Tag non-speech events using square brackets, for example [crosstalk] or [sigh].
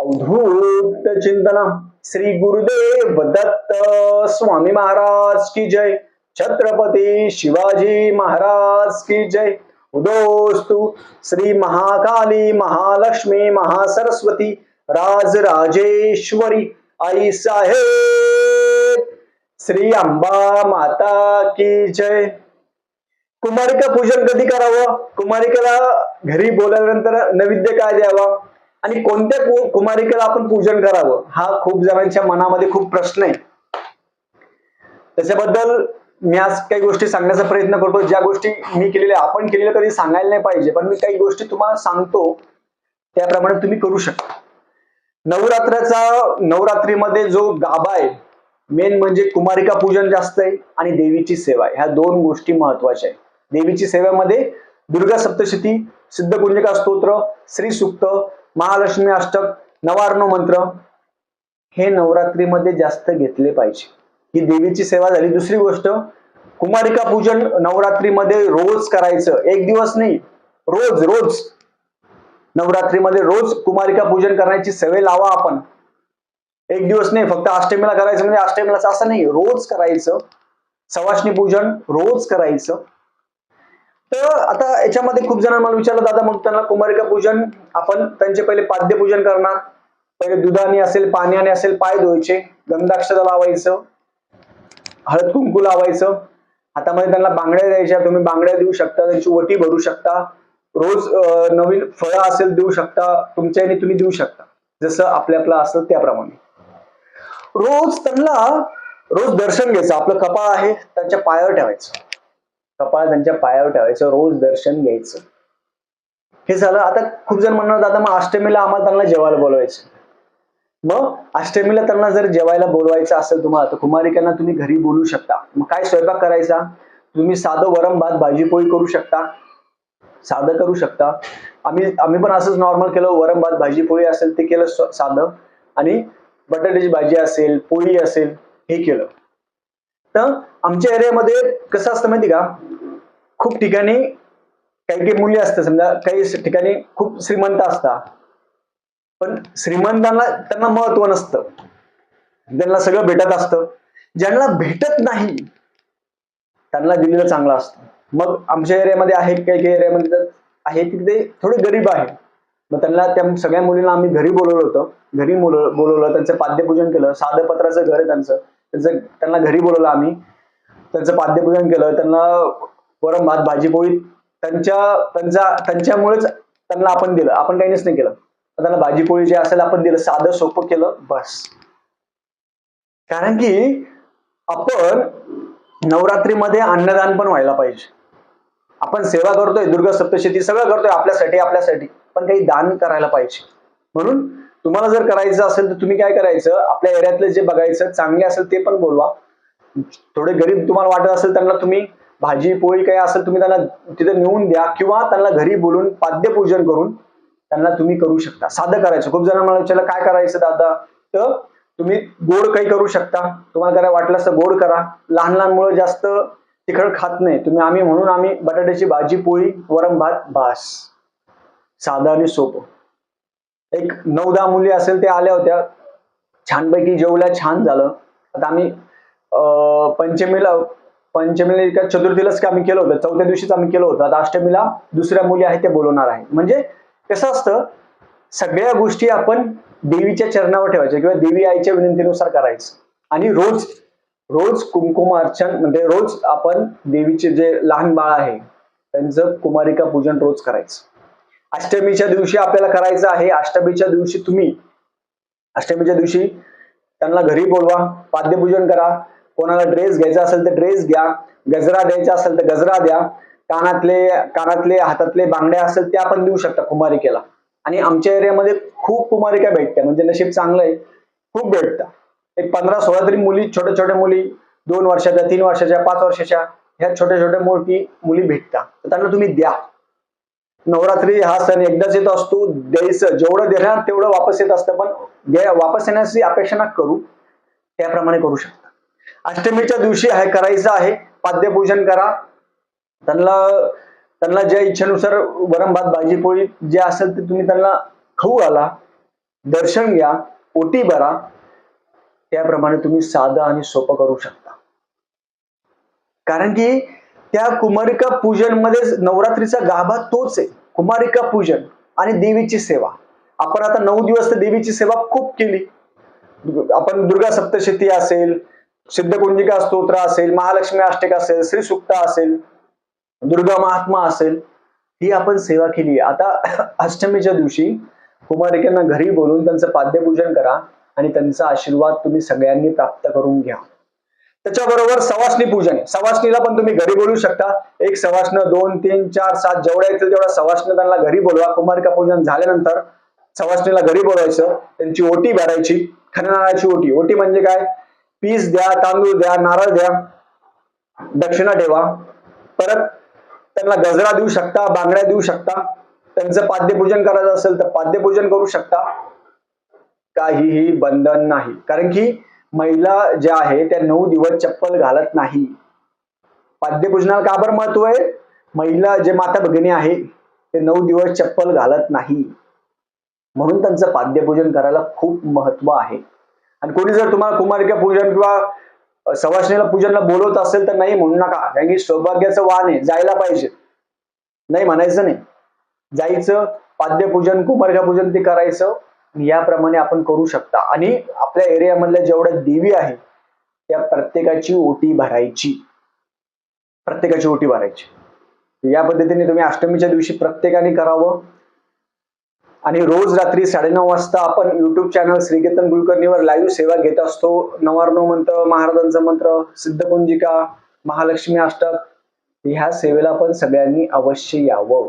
अवधूत चिंतना। श्री गुरुदेव दत्त स्वामी महाराज की जय। छत्रपती शिवाजी महाराज की जय। उदोस्तु श्री महाकाली महालक्ष्मी महासरस्वती राजराजेश्वरी आई साहेब। श्री अंबा माता की जय। कुमारिका पूजन कधी करावं? कुमारिकेला घरी बोलल्यानंतर नैवेद्य काय द्यावा? आणि कोणत्या कुमारिकेला आपण पूजन करावं? हा खूप जणांच्या मनामध्ये खूप प्रश्न आहे. त्याच्याबद्दल मी आज काही गोष्टी सांगण्याचा प्रयत्न करतो. ज्या गोष्टी मी केलेल्या आपण केलेल्या कधी सांगायला नाही पाहिजे. पण मी काही गोष्टी तुम्हाला सांगतो. त्याप्रमाणे तुम्ही करू शकता. नवरात्राचा नवरात्रीमध्ये जो गाभा आहे मेन म्हणजे कुमारिका पूजन जास्त आहे आणि देवीची सेवा आहे. ह्या दोन गोष्टी महत्त्वाच्या आहेत. देवीची सेवेमध्ये दुर्गा सप्तशती सिद्धकुंजिका स्तोत्र श्री सुक्त महालक्ष्मी अष्टक नवार्णव मंत्र हे नवरात्रीमध्ये जास्त घेतले पाहिजे. ही देवीची सेवा झाली. दुसरी गोष्ट कुमारिका पूजन नवरात्रीमध्ये रोज करायचं. एक दिवस नाही रोज रोज. नवरात्रीमध्ये रोज कुमारिका पूजन करण्याची सवय लावा आपण. एक दिवस नाही फक्त अष्टमीला करायचं म्हणजे अष्टमीला असं नाही. रोज करायचं. सवाष्णी पूजन रोज करायचं. तर आता याच्यामध्ये खूप जणांना मला विचारलं दादा मग त्यांना कुमारिका पूजन आपण त्यांचे पहिले पाद्य पूजन करणार. पहिले दुधाने असेल पाण्याने असेल पाय धुवायचे गंधाक्षता लावायचं हळद कुंकू लावायचं. हातामध्ये त्यांना बांगड्या द्यायच्या तुम्ही बांगड्या देऊ शकता त्यांची वटी भरू शकता. रोज नवीन फळं असेल देऊ शकता. तुमच्या तुम्ही देऊ शकता. जसं आपल्या आपलं असतं त्याप्रमाणे. रोज त्यांना रोज दर्शन घ्यायचं. आपलं कपाळ आहे त्यांच्या पायावर ठेवायचं. कपाळ त्यांच्या पायावर ठेवायचं रोज दर्शन घ्यायचं. हे झालं आता खूप जण म्हणणार दादा मग अष्टमीला आम्हाला त्यांना जेवायला बोलवायचं. मग अष्टमीला त्यांना जर जेवायला बोलवायचं असेल तुम्हाला तर कुमारिकांना तुम्ही घरी बोलू शकता. मग काय स्वयंपाक करायचा? तुम्ही साधं वरम भात भाजी पोळी करू शकता. साधं करू शकता. आम्ही आम्ही पण असंच नॉर्मल केलं वरम भात भाजी पोळी असेल ते केलं साधं. आणि बटाट्याची भाजी असेल पोळी असेल हे केलं. तर आमच्या एरियामध्ये कसं असतं माहिती का? खूप ठिकाणी काही काही मुली असतात समजा काही ठिकाणी खूप श्रीमंत असतात. पण श्रीमंतांना त्यांना महत्त्व नसतं. त्यांना सगळं भेटत असतं. ज्यांना भेटत नाही त्यांना दिलेलं चांगलं असतं. मग आमच्या एरियामध्ये आहे काही काही एरियामध्ये आहे तिथे थोडे गरीब आहे मग त्यांना त्या सगळ्या मुलींना आम्ही घरी बोलवलं होतं. घरी बोलवलं त्यांचं पाद्यपूजन केलं. साधं पत्राचं घर आहे त्यांचं. त्यांचं त्यांना घरी बोलवलं आम्ही त्यांचं पाद्यपूजन केलं त्यांना वरण भात भाजी पोळी त्यांच्या त्यांचा त्यांच्यामुळेच त्यांना आपण दिलं. आपण काहीच नाही केलं. त्यांना भाजी पोळी जे असेल आपण दिलं. साधं सोपं केलं बस. कारण की आपण नवरात्रीमध्ये अन्नदान पण व्हायला पाहिजे. आपण सेवा करतोय दुर्गा सप्तशती सगळं करतोय आपल्यासाठी आपल्यासाठी पण काही दान करायला पाहिजे. म्हणून तुम्हाला जर करायचं असेल तर तुम्ही काय करायचं? आपल्या एरियातलं जे बघायचं चांगले असेल ते पण बोलवा. थोडे गरीब तुम्हाला वाटत असेल त्यांना तुम्ही भाजी पोळी काय असेल तुम्ही त्यांना तिथे नेऊन द्या किंवा त्यांना घरी बोलून पाद्यपूजन करून त्यांना तुम्ही करू शकता. साधं करायचं. खूप जणांना मला विचारलं काय करायचं दादा? तर तुम्ही गोड काही करू शकता. तुम्हाला काय वाटलं असतं गोड करा. लहान लहान मुलं जास्त तिखट खात नाही. तुम्ही आम्ही म्हणून आम्ही बटाट्याची भाजी पोळी वरम भात भास साधं आणि सोपं. एक नऊ दहा मुली असेल ते आल्या होत्या. छानपैकी जेवल्या छान झालं. आता आम्ही अं, पंचमीला पंचमीला एका चतुर्थीलाच आम्ही केलं होतं? चौथ्या दिवशीच आम्ही केलं होतं. आता अष्टमीला दुसऱ्या मुली आहेत ते बोलवणार आहे म्हणजे कसं असतं सगळ्या गोष्टी आपण देवीच्या चरणावर ठेवायच्या किंवा देवी आईच्या विनंतीनुसार करायचं. आणि रोज रोज कुमकुम अर्चन म्हणजे रोज आपण देवीचे जे लहान बाळ आहे त्यांचं कुमारिका पूजन रोज करायचं. अष्टमीच्या दिवशी आपल्याला करायचं आहे. अष्टमीच्या दिवशी तुम्ही अष्टमीच्या दिवशी त्यांना घरी बोलवा पाद्यपूजन करा. कोणाला ड्रेस घ्यायचा असेल तर ड्रेस घ्या. गजरा द्यायचा असेल तर गजरा द्या. कानातले कानातले हातातले बांगड्या असेल त्या पण देऊ शकता कुमारिकेला. आणि आमच्या एरियामध्ये खूप कुमारिका भेटत्या. म्हणजे नशीब चांगलं आहे. खूप भेटतात एक पंधरा सोळा तरी मुली छोट्या छोट्या मुली दोन वर्षाच्या तीन वर्षाच्या पाच वर्षाच्या ह्या छोट्या छोट्या मोठी मुली भेटतात त्यांना तुम्ही द्या. नवरात्री हा सण एकदाच येत असतो. द्यायचं जेवढं देणार तेवढं वापस येत असतं. पण वापस येण्याची अपेक्षा करू त्याप्रमाणे करू शकता. अष्टमीच्या दिवशी आहे करायचं आहे. पाद्यपूजन करा. त्यांना त्यांना ज्या इच्छेनुसार वरम भात भाजी पोळी जे असेल ते तुम्ही त्यांना खाऊ घाला. दर्शन घ्या. ओटी भरा. त्याप्रमाणे तुम्ही साधं आणि सोपं करू शकता. कारण की त्या कुमारिका पूजनमध्ये नवरात्रीचा गाभा तोच आहे. कुमारिका पूजन आणि देवीची सेवा. आपण आता नऊ दिवस तर देवीची सेवा खूप केली. आपण दुर्गा सप्तशती असेल सिद्धकुंजिका स्तोत्र असेल महालक्ष्मी अष्टक असेल श्री सुक्ता असेल दुर्गा महात्मा असेल ही आपण सेवा केली. आता [clears throat] अष्टमीच्या दिवशी कुमारिकांना घरी बोलून त्यांचं पाद्यपूजन करा आणि त्यांचा आशीर्वाद तुम्ही सगळ्यांनी प्राप्त करून घ्या. त्याच्याबरोबर सवासणी पूजन. आहे सवासणीला पण तुम्ही घरी बोलू शकता. एक सवासण दोन तीन चार सात जेवढ्या येतील तेवढ्या सवासण त्यांना घरी बोलवा. कुमारिका पूजन झाल्यानंतर सवासणीला घरी बोलायचं त्यांची ओटी भरायची. खननाची ओटी. ओटी म्हणजे काय? पीस द्या तांदूळ द्या नारळ द्या. दक्षिणा ठेवा. परत त्यांना गजरा देऊ शकता बांगड्या देऊ शकता. त्यांचं पाद्यपूजन करायचं असेल तर पाद्यपूजन करू शकता. काहीही बंधन नाही. कारण की महिला ज्या आहे त्या नऊ दिवस चप्पल घालत नाही. पाद्यपूजनाला का बरं महत्त्व आहे? महिला जे माता भगिनी आहे ते नऊ दिवस चप्पल घालत नाही. म्हणून त्यांचं पाद्यपूजन करायला खूप महत्त्व आहे. आणि कोणी जर तुम्हाला कुमारिका पूजन किंवा सवासणीला पूजनला बोलवत असेल तर नाही म्हणू नका. कारण की सौभाग्याचं वाण आहे जायला पाहिजे. नाही म्हणायचं नाही. जायचं पाद्यपूजन कुमारिका पूजन ते करायचं. याप्रमाणे आपण करू शकता. आणि आपल्या एरियामधल्या जेवढ्या देवी आहे त्या प्रत्येकाची ओटी भरायची. प्रत्येकाची ओटी भरायची. या पद्धतीने तुम्ही अष्टमीच्या दिवशी प्रत्येकाने करावं. आणि रोज रात्री साडेनऊ वाजता आपण युट्यूब चॅनल श्रीकेतन कुलकर्णीवर लाईव्ह सेवा घेत असतो. नवार्णव मंत्र महाराजांचं मंत्र सिद्धपुंजिका महालक्ष्मी अष्टक ह्या सेवेला पण सगळ्यांनी अवश्य यावं.